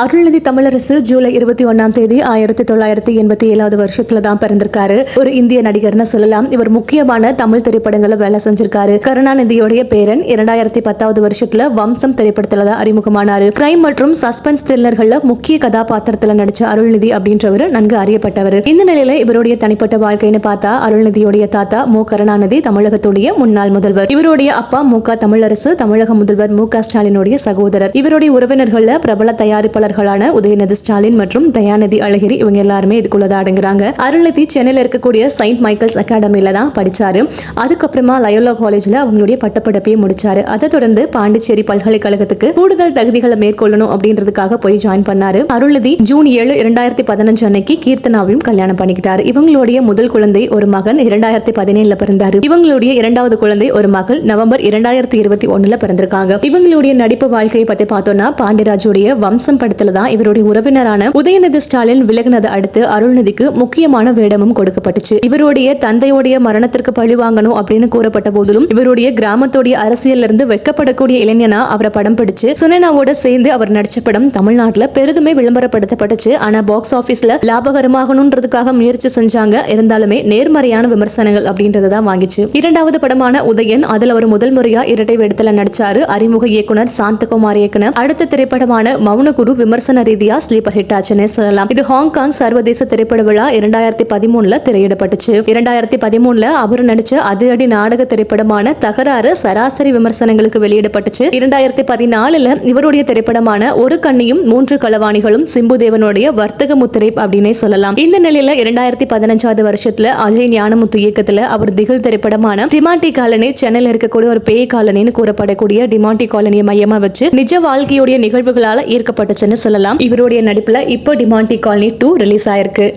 அருள்நிதி தமிழரசு ஜூலை இருபத்தி ஒன்னாம் தேதி ஆயிரத்தி தொள்ளாயிரத்தி எண்பத்தி ஏழாவது வருஷத்துல தான் பிறந்திருக்காரு. ஒரு இந்திய நடிகர்னு சொல்லலாம். இவர் முக்கியமான தமிழ் திரைப்படங்களை வேலை செஞ்சிருக்காரு. கருணாநிதியோடைய பேரன் இரண்டாயிரத்தி பத்தாவது வருஷத்துல வம்சம் திரைப்படத்துல தான் அறிமுகமானாரு. கிரைம் மற்றும் சஸ்பென்ஸ் த்ரில்லர்கள்ல முக்கிய கதாபாத்திரத்துல நடிச்ச அருள்நிதி அப்படின்றவர் நன்கு அறியப்பட்டவர். இந்த நிலையில இவருடைய தனிப்பட்ட வாழ்க்கைன்னு பார்த்தா அருள்நிதியுடைய தாத்தா மு. கருணாநிதி தமிழகத்துடைய முன்னாள் முதல்வர். இவருடைய அப்பா மு. க. தமிழரசு தமிழக முதல்வர் மு. க. ஸ்டாலினுடைய சகோதரர். இவருடைய உறவினர்கள்ல பிரபல வேட்பாளர்களான உதயநிதி ஸ்டாலின் மற்றும் தயாநிதி அழகிரி இவங்க எல்லாருமே இதுக்குள்ளதான் அடங்குறாங்க. அருள்நிதி சென்னையில் இருக்கக்கூடிய செயின்ட் மைக்கேல்ஸ் அகாடமியில தான் படிச்சாரு. அதுக்கப்புறமா லயோலா காலேஜ்ல அவங்களுடைய பட்டப்படிப்பையும் முடிச்சாரு. அதை தொடர்ந்து பாண்டிச்சேரி பல்கலைக்கழகத்துக்கு கூடுதல் தகுதிகளை மேற்கொள்ளணும் அப்படின்றதுக்காக போய் ஜாயின் பண்ணாரு. அருள்நிதி ஜூன் ஏழு இரண்டாயிரத்தி பதினஞ்சு அன்னைக்கு கீர்த்தனாவையும் கல்யாணம் பண்ணிக்கிட்டாரு. இவங்களுடைய முதல் குழந்தை ஒரு மகன் இரண்டாயிரத்தி பதினேழுல பிறந்தாரு. இவங்களுடைய இரண்டாவது குழந்தை ஒரு மகள் நவம்பர் இரண்டாயிரத்தி இருபத்தி ஒண்ணுல பிறந்திருக்காங்க. இவங்களுடைய நடிப்பு வாழ்க்கையை பத்தி பார்த்தோம்னா பாண்டியராஜுடைய வம்சம் படத்துல தான் இவருடைய உறவினரான உதயநிதி ஸ்டாலின் விலகினதை அடுத்து அருள்நிதிக்கு முக்கியமான வேடமும் கொடுக்கப்பட்டுச்சு. இவருடைய தந்தையுடைய மரணத்திற்கு பழி வாங்கணும் அப்படின்னு கூறப்பட்ட போதிலும் இவருடைய கிராமத்துடைய அரசியல் இருந்து வெட்கப்படக்கூடிய இளைஞனா அவரை படம் பிடிச்சு சுனேனாவோட சேர்ந்து அவர் நடிச்ச படம் தமிழ்நாட்டுல பெரிதுமே விளம்பரப்படுத்தப்பட்டுச்சு. ஆனா பாக்ஸ் ஆபீஸ்ல லாபகரமாகணுன்றதுக்காக முயற்சி செஞ்சாங்க. இருந்தாலுமே நேர்மறையான விமர்சனங்கள் அப்படின்றத தான் வாங்கிச்சு. இரண்டாவது படமான உதயன் அதுல ஒரு முதல் முறையா இரட்டை வேடத்துல நடிச்சாரு அறிமுக இயக்குனர் சாந்தகுமார் இயக்குனர். அடுத்த திரைப்படமான மௌனகுரு விமர்சன ரீதியா ஸ்லீப்பர் ஹிட் ஆச்சுன்னே சொல்லலாம். இது ஹாங்காங் சர்வதேச திரைப்பட விழா இரண்டாயிரத்தி பதிமூணுல திரையிடப்பட்டுச்சு. இரண்டாயிரத்தி பதிமூணுல அவர் நடிச்ச அதிரடி நாடக திரைப்படமான தகராறு சராசரி விமர்சனங்களுக்கு வெளியிடப்பட்டுச்சு. இரண்டாயிரத்தி பதினாலுல இவருடைய திரைப்படமான ஒரு கண்ணியும் மூன்று களவாணிகளும் சிம்புதேவனுடைய வர்த்தக முத்திரை அப்படின்னே சொல்லலாம். இந்த நிலையில இரண்டாயிரத்தி பதினஞ்சாவது வருஷத்துல அஜய் ஞானமுத்து இயக்கத்துல அவர் திகில் திரைப்படமான டிமாண்டி காலனி சென்னையில் இருக்கக்கூடிய ஒரு பேய் காலனின்னு கூறப்படக்கூடிய டிமாண்டி காலனியை மையமா வச்சு நிஜ வாழ்க்கையுடைய நிகழ்வுகளால ஈர்க்கப்பட்டுச்சுன்னு சொல்லலாம்? இவருடைய நடிப்புல இப்போ டிமாண்டி காலனி டூ ரிலீஸ் ஆயிருக்கு.